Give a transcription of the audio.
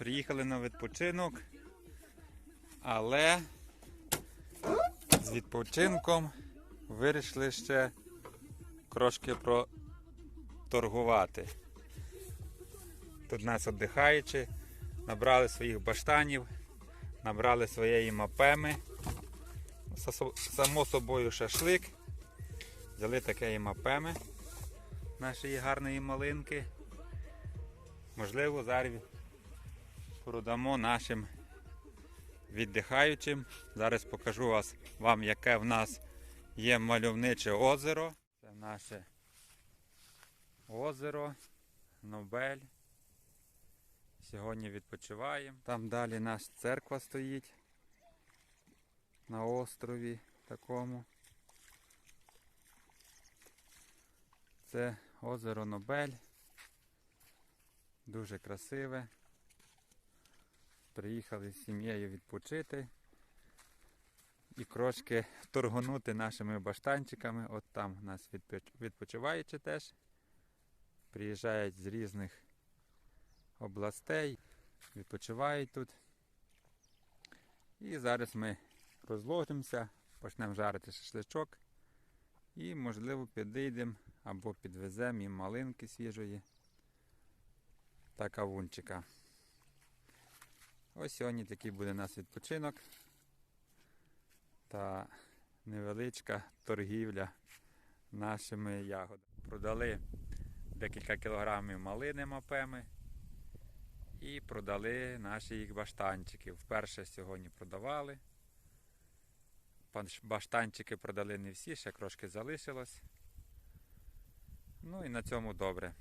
Приїхали на відпочинок, але з відпочинком вирішили ще трошки проторгувати. Тут нас віддихаючи, набрали своїх баштанів, набрали своєї мапеми. Само собою шашлик. Взяли таке і мапеми нашої гарної малинки. Можливо, зараз продамо нашим віддихаючим. Зараз покажу вас, вам, яке в нас є мальовниче озеро. Це наше озеро, Нобель. Сьогодні відпочиваємо. Там далі наша церква стоїть на острові такому. Це озеро Нобель. Дуже красиве. Приїхали з сім'єю відпочити і трошки торгонути нашими баштанчиками. От там у нас відпоч- відпочиваючі теж. Приїжджають з різних областей, відпочивають тут. І зараз ми розложимося, почнемо жарити шашличок і, можливо, підійдемо або підвеземо їм малинки свіжої та кавунчика. Ось сьогодні такий буде у нас відпочинок та невеличка торгівля нашими ягодами. Продали декілька кілограмів малини мапеми і продали наші їх баштанчики. Вперше сьогодні продавали. Баштанчики продали не всі, ще трошки залишилось. Ну і на цьому добре.